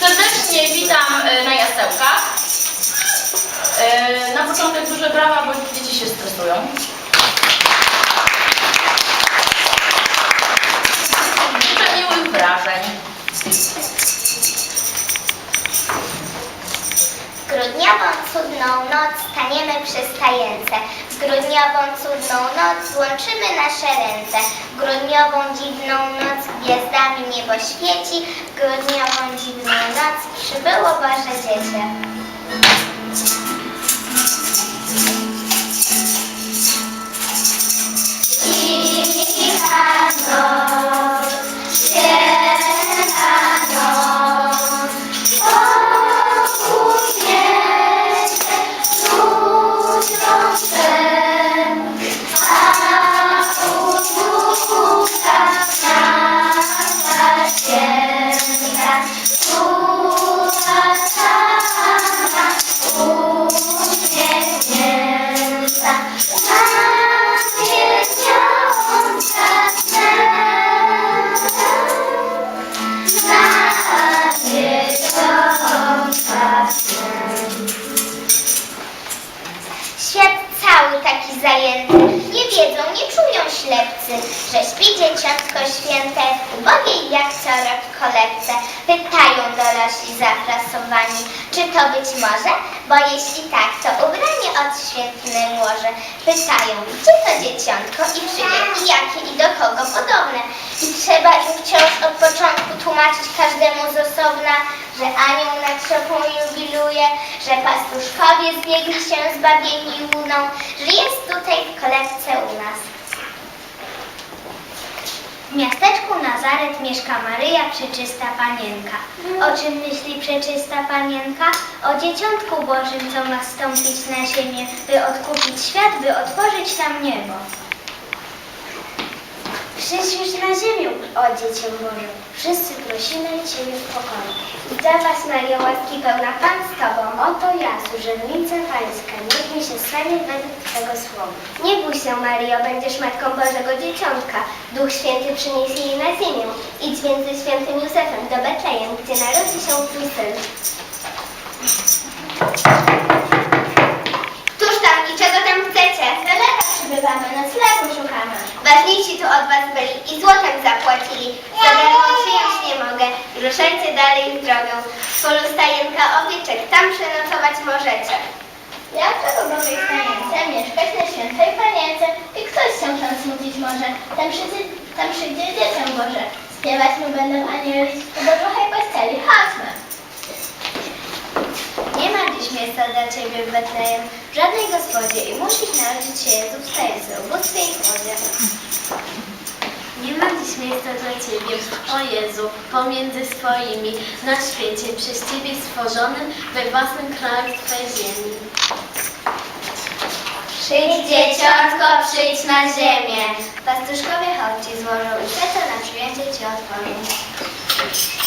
Serdecznie witam e, na jasełkach. E, Na początek duże brawa, bo dzieci się stresują. Życzę miłych wrażeń. Cudną noc staniemy przy stajence. W grudniową cudną noc złączymy nasze ręce. W grudniową dziwną noc gwiazdami niebo świeci. W grudniową dziwną noc przybyło Boże Dziecię. Co rok kolebce. Pytają dorośli zafrasowani, czy to być może? Bo jeśli tak, to ubranie odświętne może. Pytają, gdzie to dzieciątko i czyje, i jakie, i do kogo podobne. I trzeba im wciąż od początku tłumaczyć każdemu z osobna, że anioł nad szopą jubiluje, że pastuszkowie zbiegli się zbawieni łuną, że jest tutaj w kolebce u nas. W miasteczku Nazaret mieszka Maryja Przeczysta Panienka. O czym myśli Przeczysta Panienka? O Dzieciątku Bożym, co ma stąpić na ziemię, by odkupić świat, by otworzyć nam niebo. Już na ziemię, o Dziecię Boże. Wszyscy prosimy Ciebie w pokoju. Zdrowaś Mario, łaski pełna Pan z Tobą. Oto ja, służebnica Pańska. Niech mi się stanie według Twego słowa. Nie bój się, Mario, będziesz Matką Bożego Dzieciątka. Duch Święty przyniesie jej na ziemię. Idź więc ze świętym Józefem do Betlejem, gdzie narodzi się Twój syn. Któż tam i czego tam chcecie? Przybywamy, noclegu szukamy. Ważniejsi tu od was byli i złotem zapłacili. Za darmo przyjąć nie mogę. Ruszajcie dalej w drogę. W polu stajenka owieczek, tam przenocować możecie. Jak to do dobrej stanience, mieszkać na świętej panience i ktoś się tam smucić może. Tam przyjdzie, tam przyjdzie dziecię Boże. Śpiewać mu będą anieli, bo trochę posteli, chodźmy. Nie ma dziś miejsca w Betlejem, w żadnej gospodzie i musisz narodzić się Jezus w tajemnicy, ubóstwie i chłodzie. Nie ma dziś miejsca dla Ciebie, o Jezu, pomiędzy swoimi, na świecie, przez Ciebie stworzonym, we własnym królestwie ziemi. Przyjdź dzieciątko, przyjdź na ziemię. Pastuszkowie choć Ci złożą i na przyjęcie Ci otworzą.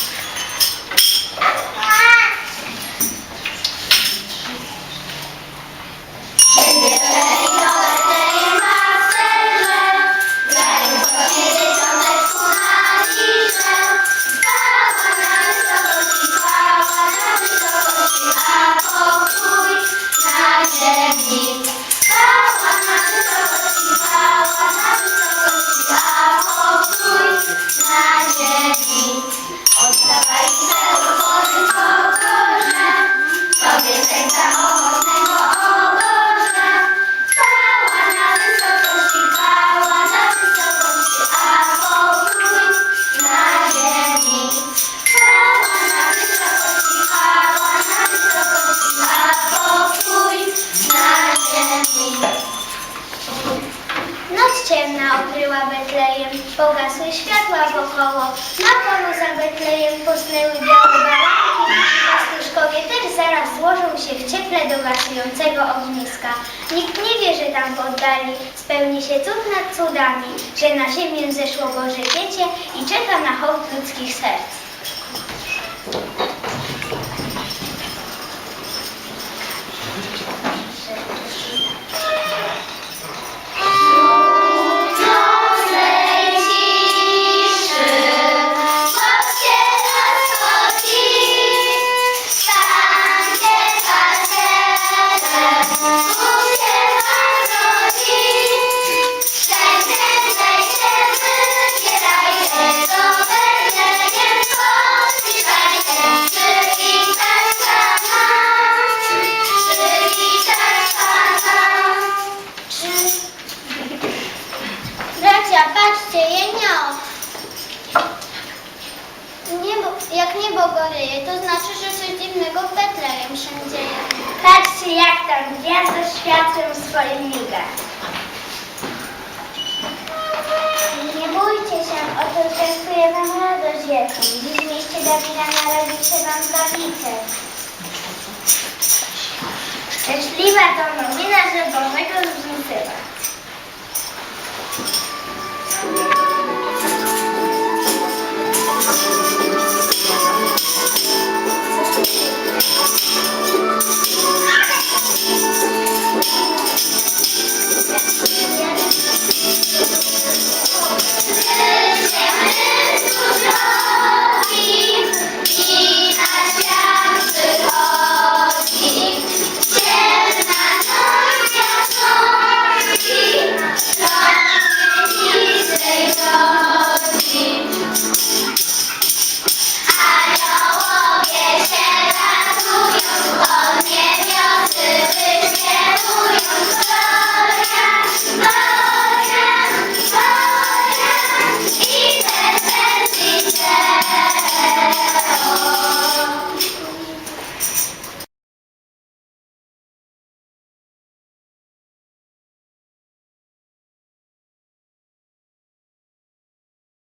Ciemna okryła Betlejem, pogasły światła wokoło. Na polu za Betlejem posnęły białe baranki. Pastuszkowie też zaraz złożą się w cieple do gasującego ogniska. Nikt nie wie, że tam w oddali spełni się cud nad cudami, że na ziemię zeszło Boże Dziecię i czeka na hołd ludzkich serc. sieje nią. Niebo, jak niebo goryje, to znaczy, że coś dziwnego w Betlejem się dzieje. Patrzcie, jak tam gwiazda światłem swoim miga. Nie bójcie się, oto częstuje wam radość wielką. Dziś w mieście Dawida narodzi się wam Zbawiciel. Szczęśliwa to nowina, że Bożego